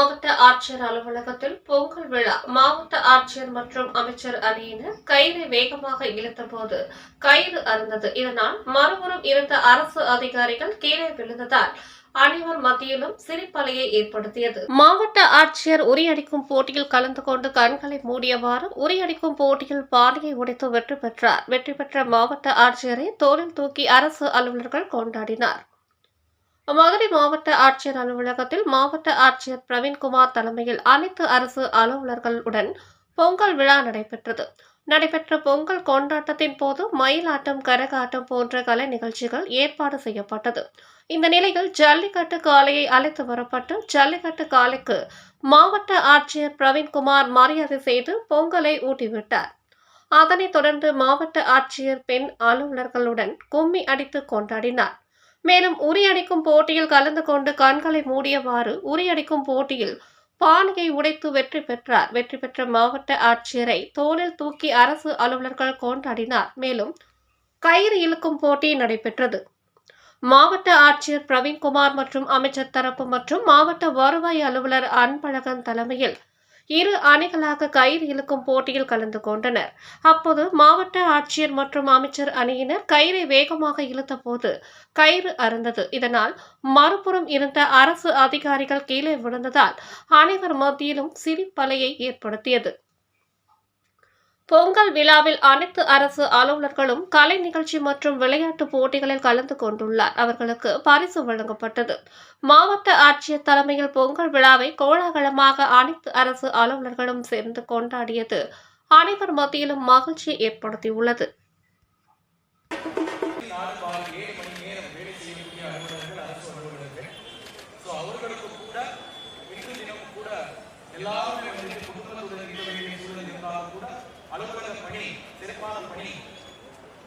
மாவட்ட ஆட்சியர் அலுவலகத்தில் பொங்கல் விழா. மாவட்ட ஆட்சியர் மற்றும் அமைச்சர் அணியினர் கயிறை வேகமாக இழுத்தபோது கயிறு அருந்தது இதனால் மறுபுறம் இருந்த அரசு அதிகாரிகள் கீழே விழுந்ததால் அனைவர் மத்தியிலும் சிரிப்பலையை ஏற்படுத்தியது. மாவட்ட ஆட்சியர் உரியடிக்கும் போட்டியில் கலந்து கொண்டு கண்களை மூடியவாறு உரியடிக்கும் போட்டியில் பாலியை உடைத்து வெற்றி பெற்றார். வெற்றி பெற்ற மாவட்ட ஆட்சியரை தோளில் தூக்கி அரசு அலுவலர்கள் கொண்டாடினார். மதுரை மாவட்ட ஆட்சியர் அலுவலகத்தில் மாவட்ட ஆட்சியர் பிரவீன்குமார் தலைமையில் அனைத்து அரசு அலுவலர்களுடன் பொங்கல் விழா நடைபெற்றது. நடைபெற்ற பொங்கல் கொண்டாட்டத்தின் போது மயிலாட்டம் கரகாட்டம் போன்ற கலை நிகழ்ச்சிகள் ஏற்பாடு செய்யப்பட்டது. இந்த நிலையில் ஜல்லிக்கட்டு காளையை அழைத்து வரப்பட்டு ஜல்லிக்கட்டு காளைக்கு மாவட்ட ஆட்சியர் பிரவீன்குமார் மரியாதை செய்து பொங்கலை ஊட்டிவிட்டார். அதனைத் தொடர்ந்து மாவட்ட ஆட்சியர் பெண் அலுவலர்களுடன் கும்மி அடித்து கொண்டாடினார். மேலும் உரியடிக்கும் போட்டியில் கலந்து கொண்டு கண்களை மூடியவாறு உரியடிக்கும் போட்டியில் பானையை உடைத்து வெற்றி பெற்றார். வெற்றி பெற்ற மாவட்ட ஆட்சியரை தோளில் தூக்கி அரசு அலுவலர்கள் கொண்டாடினார். மேலும் கயிறு இழுக்கும் போட்டி நடைபெற்றது. மாவட்ட ஆட்சியர் பிரவீன்குமார் மற்றும் அமைச்சர் தரப்பு மற்றும் மாவட்ட வருவாய் அலுவலர் அன்பழகன் தலைமையில் இரு அணிகளாக கயிறு இழுக்கும் போட்டியில் கலந்து கொண்டனர். அப்போது மாவட்ட ஆட்சியர் மற்றும் அமைச்சர் அணியினர் கயிறை வேகமாக இழுத்தபோது கயிறு அறுந்தது. இதனால் மறுபுறம் இருந்த அரசு அதிகாரிகள் கீழே விழுந்ததால் அனைவர் மத்தியிலும் சிரிப்பலையை ஏற்படுத்தியது. பொங்கல் விழாவில் அனைத்து அரசு அலுவலர்களும் கலை நிகழ்ச்சி மற்றும் விளையாட்டு போட்டிகளில் கலந்து கொண்டுள்ளார். அவர்களுக்கு பரிசு வழங்கப்பட்டது. மாவட்ட ஆட்சியர் தலைமையில் பொங்கல் விழாவை கோலாகலமாக அனைத்து அரசு அலுவலர்களும் சேர்ந்து கொண்டாடியது. அனைவர் மத்தியிலும் மகிழ்ச்சி ஏற்படுத்தியுள்ளது. எல்லா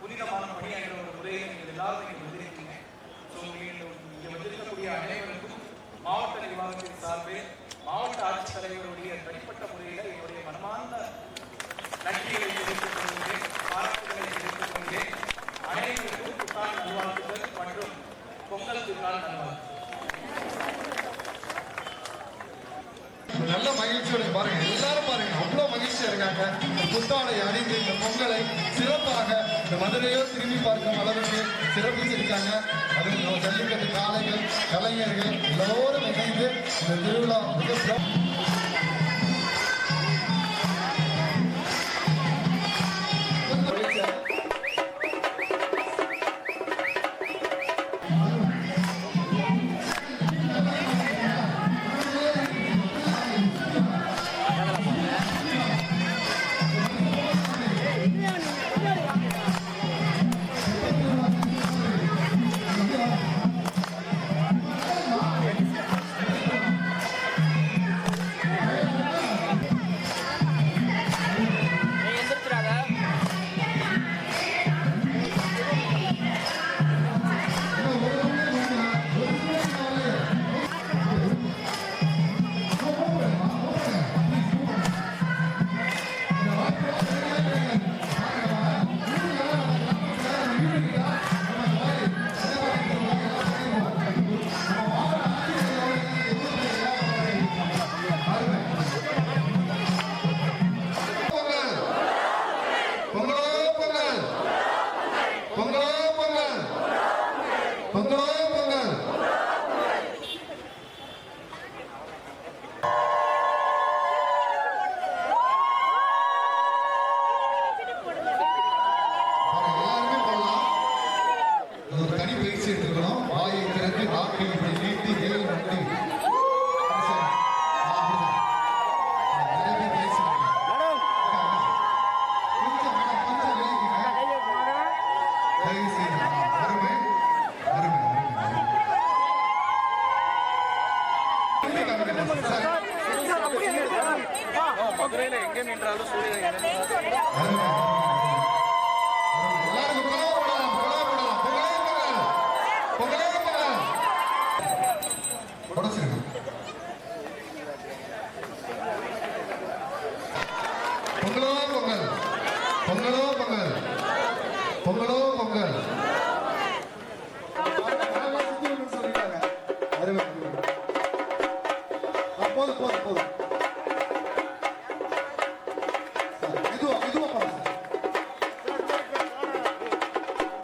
புனிதமான பணியாற்ற ஒரு முறையை நீங்கள் எல்லாரும் நீங்கள் வந்திருக்கீங்க. ஸோ நீங்கள் இங்கே வந்திருக்கக்கூடிய அனைவருக்கும் மாவட்ட நிர்வாகத்தின் சார்பில் மாவட்ட ஆட்சித்தலைவருடைய தனிப்பட்ட முறையில் என்னுடைய மனமார்ந்த நன்றிகளை தெரிவித்துக் கொள்கிறேன் பாராட்டுகளை தெரிவித்துக் கொள்கிறேன். அனைவருக்கும் புத்தாண்டு நல்வாழ்த்துக்கள் மற்றும் பொங்கல் திருநாள் நல்வாழ்த்துக்கள். நல்ல மகிழ்ச்சியோட பாருங்க. எல்லாரும் பாருங்க. அவ்வளவு இருக்காங்க இந்த புத்தாடை அணிந்து இந்த பொங்கலை சிறப்பாக இந்த மதுரையோ திரும்பி பார்க்கும் அளவுக்கு சிறப்பிச்சிருக்காங்க. அது நம்ம ஜல்லிக்கட்டு காலைகள் கலைஞர்கள் எல்லோரும் இணைந்து இந்த திருவிழா மிக பொங்கலோ பொங்கல் தனி பயிற்சி எடுத்துக்கணும். வாயை திறந்து நாக்கை இப்படி நீட்டி மேல் நோக்கி சரி. ஆ, மதுரையில் எங்கே நின்றாலும் சூரியன் அருமை, பொங்கல். பொங்கலோ பொங்கல். பொங்கலோ பொங்கல்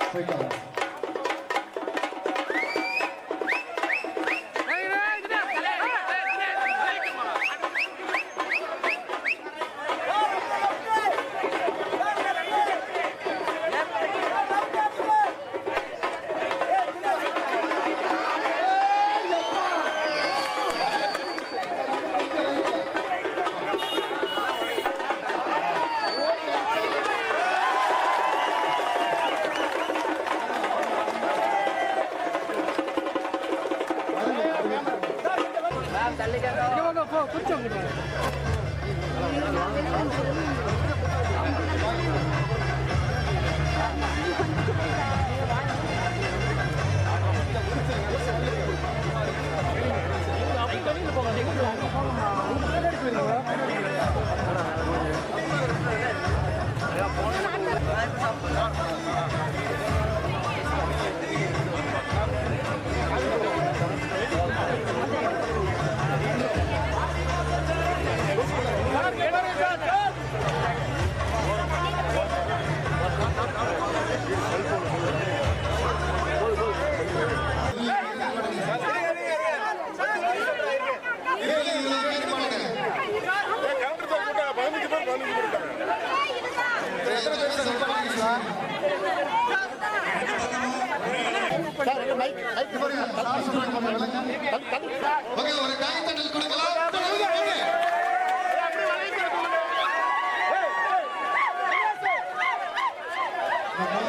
Africa. కొంచెం ஒரு காய்த்தட்டல் கொடுக்கலாம். Okay, okay.